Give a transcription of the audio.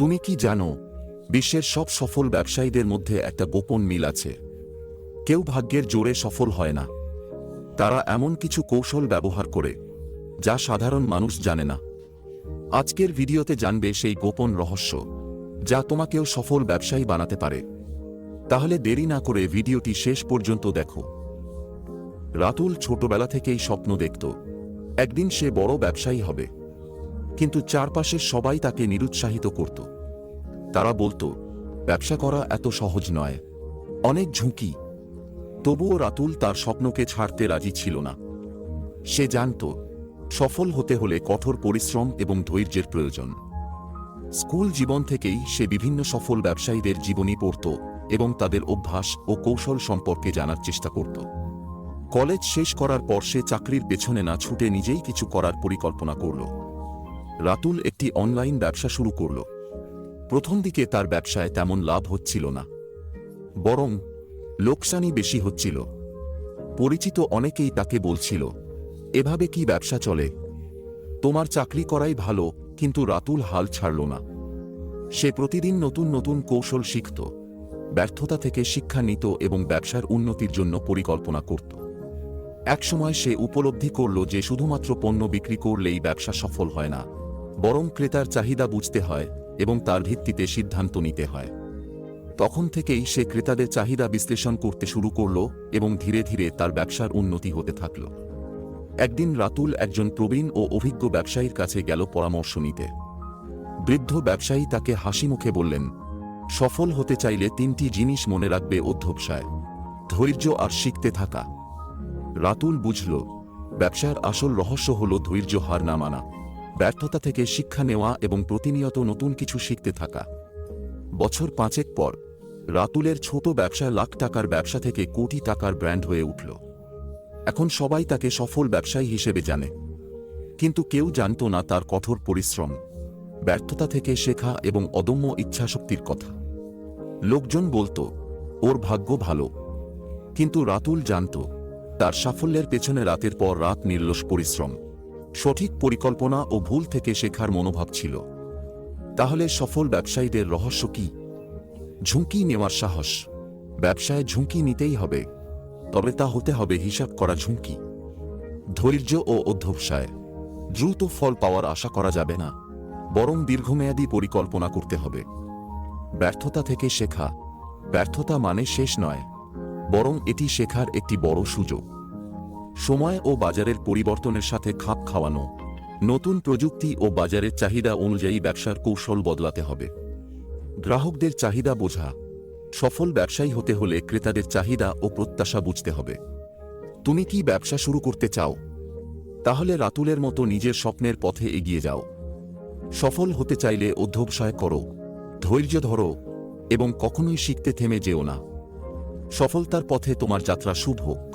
তুমি কি জানো, বিশ্বের সব সফল ব্যবসায়ীদের মধ্যে একটা গোপন মিল আছে। কেউ ভাগ্যের জোরে সফল হয় না। তারা এমন কিছু কৌশল ব্যবহার করে, যা সাধারণ মানুষ জানে না। আজকের ভিডিওতে জানবে সেই গোপন রহস্য, যা তোমাকেও সফল ব্যবসায়ী বানাতে পারে। তাহলে দেরি না করে ভিডিওটি শেষ পর্যন্ত দেখো। রাতুল ছোটবেলা থেকেই স্বপ্ন দেখত, একদিন সে বড় ব্যবসায়ী হবে। কিন্তু চারপাশের সবাই তাকে নিরুৎসাহিত করত। তারা বলতো, ব্যবসা করা এত সহজ নয়। অনেক ঝুঁকি। তবুও রাতুল তার স্বপ্নকে ছাড়তে রাজি ছিল না। সে জানত, সফল হতে হলে কঠোর পরিশ্রম এবং ধৈর্যের প্রয়োজন। স্কুল জীবন থেকেই সে বিভিন্ন সফল ব্যবসায়ীদের জীবনী পড়ত এবং তাদের অভ্যাস ও কৌশল সম্পর্কে জানার চেষ্টা করত। কলেজ শেষ করার পর সে চাকরির পেছনে না ছুটে নিজেই কিছু করার পরিকল্পনা করল। রাতুল একটি অনলাইন ব্যবসা শুরু করল। প্রথম দিকে তার ব্যবসায় তেমন লাভ হচ্ছিল না। বরং লোকসানি বেশি হচ্ছিল। পরিচিত অনেকেই তাকে বলছিল, এভাবে কি ব্যবসা চলে? তোমার চাকরি করাই ভালো, কিন্তু রাতুল হাল ছাড়ল না। সে প্রতিদিন নতুন নতুন কৌশল শিখত, ব্যর্থতা থেকে শিক্ষা নিত এবং ব্যবসার উন্নতির জন্য পরিকল্পনা করত। একসময় সে উপলব্ধি করল যে শুধুমাত্র পণ্য বিক্রি করলেই ব্যবসা সফল হয় না, বরং ক্রেতার চাহিদা বুঝতে হয় এবং তার ভিত্তিতে সিদ্ধান্ত নিতে হয়। তখন থেকেই সে ক্রেতাদের চাহিদা বিশ্লেষণ করতে শুরু করল এবং ধীরে ধীরে তার ব্যবসার উন্নতি হতে থাকল। একদিন রাতুল একজন প্রবীণ ও অভিজ্ঞ ব্যবসায়ীর কাছে গেল পরামর্শ নিতে। বৃদ্ধ ব্যবসায়ী তাকে হাসি মুখে বললেন, সফল হতে চাইলে তিনটি জিনিস মনে রাখবে অধ্যবসায়, ধৈর্য আর শিখতে থাকা। রাতুল বুঝল, ব্যবসার আসল রহস্য হল ধৈর্য হার না মানা। ব্যর্থতা থেকে শিক্ষা নেওয়া এবং প্রতিনিয়ত নতুন কিছু শিখতে থাকা। বছর পাঁচেক পর, রাতুলের ছোট ব্যবসা লাখ টাকার ব্যবসা থেকে কোটি টাকার ব্র্যান্ড হয়ে উঠল। এখন সবাই তাকে সফল ব্যবসায়ী হিসেবে জানে। কিন্তু কেউ জানত না তার কঠোর পরিশ্রম, ব্যর্থতা থেকে শেখা এবং অদম্য ইচ্ছাশক্তির কথা। লোকজন বলতো, ওর ভাগ্য ভালো। কিন্তু রাতুল জানত, তার সাফল্যের পেছনে রাতের পর রাত নির্লস পরিশ্রম। সঠিক পরিকল্পনা ও ভুল থেকে শেখার মনোভাব ছিল। তাহলে সফল ব্যবসায়ীদের রহস্য কি? ঝুঁকি নেওয়ার সাহস। ব্যবসায় ঝুঁকি নিতেই হবে। তবে তা হতে হবে হিসাব করা ঝুঁকি। ধৈর্য ও অধ্যবসায়। দ্রুত ফল পাওয়ার আশা করা যাবে না। বরং দীর্ঘমেয়াদী পরিকল্পনা করতে হবে। ব্যর্থতা থেকে শেখা। ব্যর্থতা মানে শেষ নয়। বরং এটি শেখার একটি বড় সুযোগ। সময় ও বাজারের পরিবর্তনের সাথে খাপ খাওয়ানো, নতুন প্রযুক্তি ও বাজারের চাহিদা অনুযায়ী ব্যবসার কৌশল বদলাতে হবে। গ্রাহকদের চাহিদা বোঝা, সফল ব্যবসায়ী হতে হলে ক্রেতাদের চাহিদা ও প্রত্যাশা বুঝতে হবে। তুমি কি ব্যবসা শুরু করতে চাও? তাহলে রাতুলের মতো নিজের স্বপ্নের পথে এগিয়ে যাও। সফল হতে চাইলে অধ্যবসায় করো, ধৈর্য ধরো এবং কখনোই শিখতে থেমে যেও না। সফলতার পথে তোমার যাত্রা শুভ। হোক